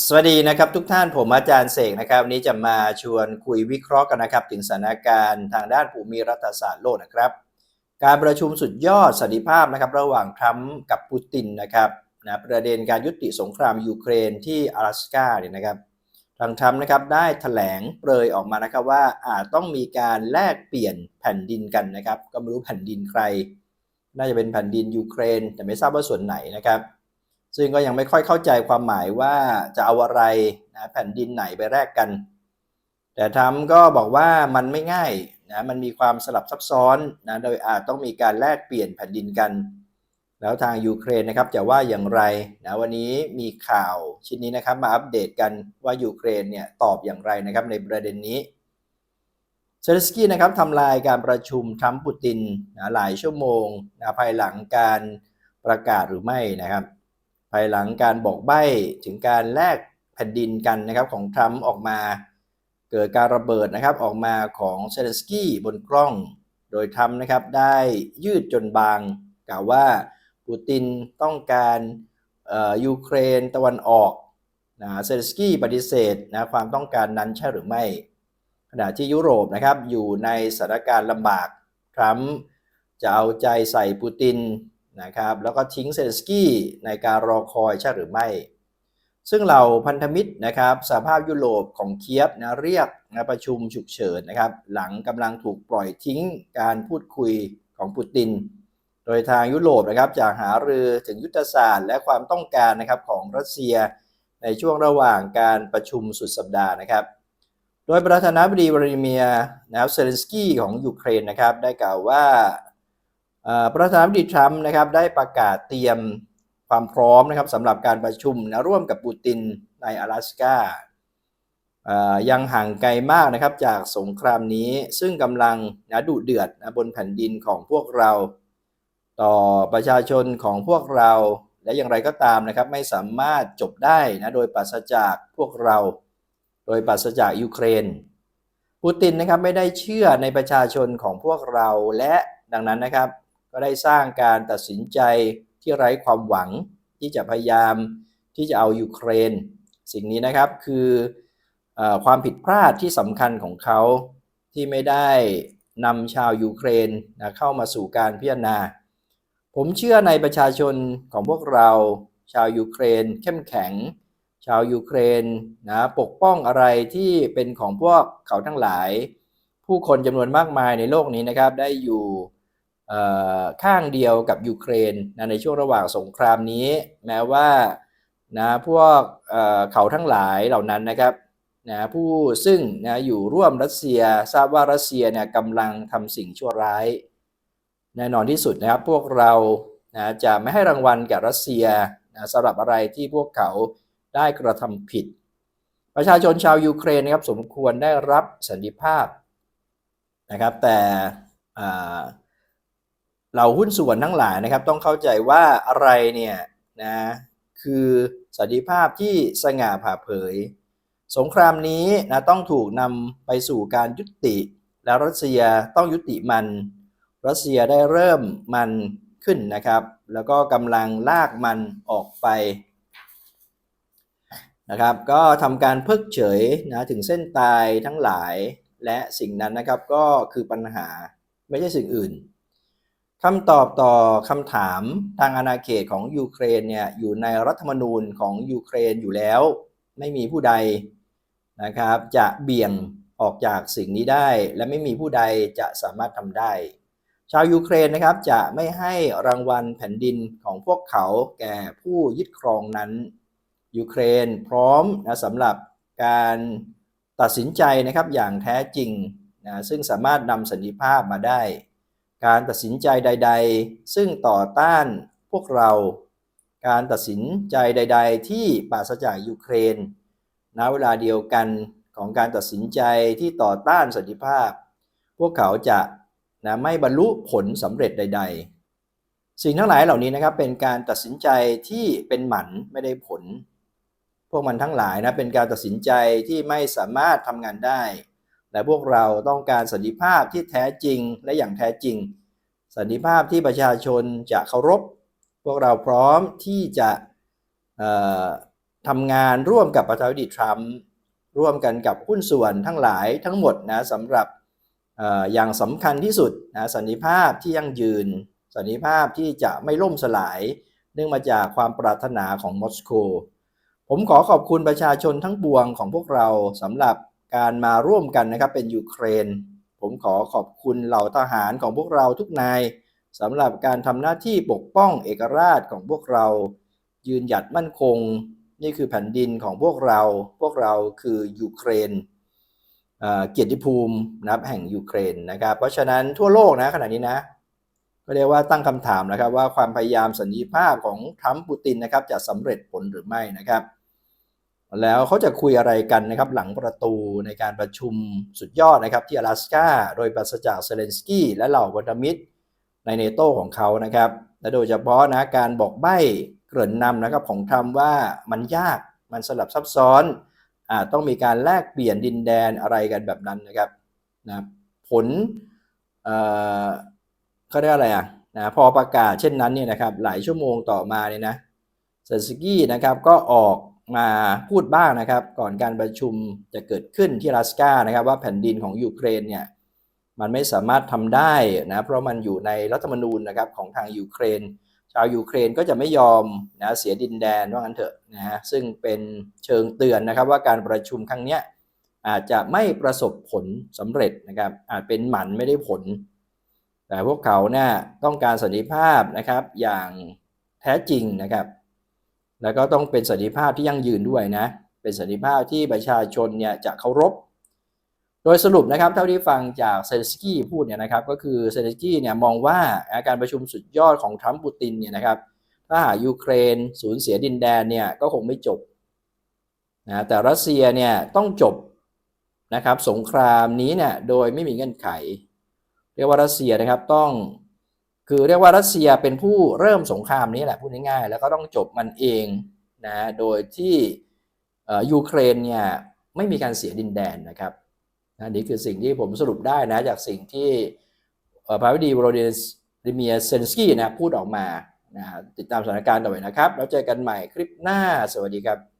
สวัสดีนะครับทุกท่านผมอาจารย์เสกนะครับวันนี้จะมาชวนคุยวิเคราะห์กันนะครับถึงสถานการณ์ทางด้านภูมิรัฐศาสตร์โลกนะครับ การประชุมสุดยอดสันติภาพนะครับระหว่างทรัมป์กับปูตินนะครับนะประเด็นการยุติสงครามยูเครนที่阿拉สกาเนี่ยนะครับทางทรัมป์นะครับได้ถแถลงเปรยออกมานะครับว่าอาจต้องมีการแลกเปลี่ยนแผ่นดินกันนะครับ ก็ไม่รู้แผ่นดินใคร น่าจะเป็นแผ่นดินยูเครน แต่ไม่ทราบว่าส่วนไหนนะครับ ซึ่งก็ยังไม่ค่อยเข้าใจความหมายว่าจะเอาอะไรนะแผ่นดินไหนไปแลกกัน แต่ทรัมป์ก็บอกว่ามันไม่ง่ายนะมันมีความสลับซับซ้อนนะโดยอาจต้องมีการแลกเปลี่ยนแผ่นดินกัน แล้วทางยูเครนนะครับจะว่าอย่างไรนะวันนี้มีข่าวชิ้นนี้นะครับมาอัปเดตกันว่ายูเครนเนี่ยตอบอย่างไรนะครับในประเด็นนี้เซเลสกี้นะครับทำลายการประชุมทรัมป์ปูตินนะหลายชั่วโมงนะภายหลังการประกาศหรือไม่นะครับ ภายหลังการบอกใบ้ถึงการแลกแผ่นดินกันนะครับของทรัมป์ออกมาเกิดการระเบิดนะครับออกมาของเซเลนสกี้บนกล้อง โดยทรัมป์นะครับได้ยืดจนบางกล่าวว่าปูตินต้องการยูเครนตะวันออกนะเซเลนสกี้ปฏิเสธนะความต้องการนั้นใช่หรือไม่ ขณะที่ยุโรปนะครับอยู่ในสถานการณ์ลำบากทรัมป์จะเอาใจใส่ปูติน นะครับแล้วก็ทิ้งเซเลสกี้ในการรอคอยใช่หรือไม่ ซึ่งเราพันธมิตรนะครับสหภาพยุโรปของเคียฟนะเรียกนะประชุมฉุกเฉินนะครับ หลังกำลังถูกปล่อยทิ้งการพูดคุยของปูติน โดยทางยุโรปนะครับจะหารือถึงยุทธศาสตร์และความต้องการนะครับของรัสเซียในช่วงระหว่างการประชุมสุดสัปดาห์นะครับ โดยประธานาธิบดีวลาดิเมียร์นะครับเซเลนสกี้ของยูเครนนะครับได้กล่าวว่า ประธานาธิบดีทรัมป์นะครับได้ประกาศเตรียมความพร้อมนะครับสำหรับการประชุมนะร่วมกับปูตินใน阿拉斯กาเอ่อยังห่างไกลมากนะครับจากสงครามนี้ซึ่งกำลังนะดุเดือดนะบนแผ่นดินของพวกเรา ต่อประชาชนของพวกเรา และอย่างไรก็ตามนะครับไม่สามารถจบได้นะโดยปราศจากพวกเรา โดยปราศจากยูเครน ปูตินนะครับไม่ได้เชื่อในประชาชนของพวกเราและดังนั้นนะครับ ก็ได้สร้างการตัดสินใจที่ไร้ความหวังที่จะพยายามที่จะเอายูเครน สิ่งนี้นะครับคืออความผิดพลาดที่สำคัญของเขาที่ไม่ได้นำชาวยูเครนนะเข้ามาสู่การพิจารณา ผมเชื่อในประชาชนของพวกเรา ชาวยูเครน เข้มแข็ง ชาวยูเครนนะปกป้องอะไรที่เป็นของพวกเขาทั้งหลาย ผู้คนจำนวนมากมายในโลกนี้นะครับได้อยู่ ข้างเดียวกับยูเครนนะในช่วงระหว่างสงครามนี้ แม้ว่านะพวกเเขาทั้งหลายเหล่านั้นนะครับนะผู้ซึ่งนะอยู่ร่วมรัสเซียทราบว่ารัสเซียเนี่ยกำลังทำสิ่งชั่วร้าย แน่นอนที่สุดนะครับ พวกเรานะจะไม่ให้รางวัลแก่รัสเซียนะสำหรับอะไรที่พวกเขาได้กระทำผิด ประชาชนชาวยูเครนนะครับสมควรได้รับสันติภาพนะครับแต่ อ่าเราหุ้นส่วนทั้งหลายนะครับต้องเข้าใจว่าอะไรเนี่ยนะคือสันติภาพที่สง่าผ่าเผย สงครามนี้นะต้องถูกนำไปสู่การยุติ แล้วรัสเซียต้องยุติมัน รัสเซียได้เริ่มมันขึ้นนะครับ แล้วก็กำลังลากมันออกไปนะครับก็ทำการเพิกเฉยนะถึงเส้นตายทั้งหลาย และสิ่งนั้นนะครับก็คือปัญหาไม่ใช่สิ่งอื่น คำตอบต่อคำถามทางอาณาเขตของยูเครนเนี่ยอยู่ในรัฐธรรมนูญของยูเครนอยู่แล้ว ไม่มีผู้ใดนะครับ จะเบี่ยงออกจากสิ่งนี้ได้ และไม่มีผู้ใดจะสามารถทำได้ ชาวยูเครนนะครับจะไม่ให้รางวัลแผ่นดินของพวกเขาแก่ผู้ยึดครองนั้นยูเครนพร้อมนะสำหรับการตัดสินใจนะครับอย่างแท้จริงนะซึ่งสามารถนำสันติภาพมาได้ การตัดสินใจใด ๆ ซึ่งต่อต้านพวกเรา การตัดสินใจใด ๆ ที่ปราศจากยูเครนณเวลาเดียวกันของการตัดสินใจที่ต่อต้านสันติภาพ พวกเขาจะนะไม่บรรลุผลสำเร็จใด ๆ สิ่งทั้งหลายเหล่านี้นะครับเป็นการตัดสินใจที่เป็นหมันไม่ได้ผล พวกมันทั้งหลายนะเป็นการตัดสินใจที่ไม่สามารถทำงานได้ และพวกเราต้องการสันติภาพที่แท้จริงและอย่างแท้จริง สันติภาพที่ประชาชนจะเคารพ พวกเราพร้อมที่จะทำงานร่วมกับประธานาธิบดีทรัมป์ร่วมกันกับหุ้นส่วนทั้งหลายทั้งหมดนะสำหรับอออย่างสำคัญที่สุดนะสันติภาพที่ยั่งยืน สันติภาพที่จะไม่ล่มสลาย เนื่องมาจากความปรารถนาของมอสโกผมขอขอบคุณประชาชนทั้งปวงของพวกเราสำหรับ การมาร่วมกันนะครับเป็นยูเครน ผมขอขอบคุณเหล่าทหารของพวกเราทุกนายสำหรับการทำหน้าที่ปกป้องเอกราชของพวกเรา ยืนหยัดมั่นคง นี่คือแผ่นดินของพวกเรา พวกเราคือยูเครนเกียรติภูมินะครับแห่งยูเครนนะครับเพราะฉะนั้นทั่วโลกนะขณะนี้นะก็เรียกว่าตั้งคำถามนะครับว่าความพยายามสันติภาพของทรัมป์ปูตินนะครับจะสำเร็จผลหรือไม่นะครับ แล้วเขาจะคุยอะไรกันนะครับหลังประตูในการประชุมสุดยอดนะครับที่阿拉斯กาโดยปราศจากเซเลนสกี้และเหล่าพันธมิตรในเนโตของเขานะครับ และโดยเฉพาะนะการบอกใบ้เกริ่นนำนะครับของทรัมป์ว่ามันยากมันสลับซับซ้อนอาจต้องมีการแลกเปลี่ยนดินแดนอะไรกันแบบนั้นนะครับนะผลเอ่อเขาเรียกอะไรอ่ะนะพอประกาศเช่นนั้นเนี่ยนะครับหลายชั่วโมงต่อมาเนี่ยนะเซเลนสกี้นะครับก็ออก มาพูดบ้างนะครับ ก่อนการประชุมจะเกิดขึ้นที่รัสกานะครับ ว่าแผ่นดินของยูเครนเนี่ยมันไม่สามารถทำได้นะเพราะมันอยู่ในรัฐธรรมนูญนะครับของทางยูเครน ชาวยูเครนก็จะไม่ยอมนะเสียดินแดนว่างั้นเถอะนะฮะซึ่งเป็นเชิงเตือนนะครับว่าการประชุมครั้งนี้อาจจะไม่ประสบผลสำเร็จนะครับ อาจเป็นหมันไม่ได้ผล แต่พวกเขาเนี่ยต้องการสันติภาพนะครับอย่างแท้จริงนะครับ แล้วก็ต้องเป็นสันติภาพที่ยั่งยืนด้วยนะ เป็นสันติภาพที่ประชาชนเนี่ยจะเคารพ โดยสรุปนะครับเท่าที่ฟังจากเซเลนสกี้พูดเนี่ยนะครับก็คือเซเลนสกี้เนี่ยมองว่าการประชุมสุดยอดของทรัมป์ปูตินเนี่ยนะครับถ้าหายูเครนสูญเสียดินแดนเนี่ยก็คงไม่จบนะแต่รัสเซียเนี่ยต้องจบนะครับสงครามนี้เนี่ยโดยไม่มีเงื่อนไข เรียกว่ารัสเซียนะครับต้อง คือเรียกว่ารัสเซียเป็นผู้เริ่มสงครามนี้แหละพูดง่ายๆแล้วก็ต้องจบมันเองนะโดยที่ยูเครนเนี่ยไม่มีการเสียดินแดนนะครับนะนี่คือสิ่งที่ผมสรุปได้นะจากสิ่งที่พระวิดีโวโรดิเมียเซนสกี้นะพูดออกมานะติดตามสถานการณ์ต่อไปนะครับ แล้วเจอกันใหม่คลิปหน้าสวัสดีครับ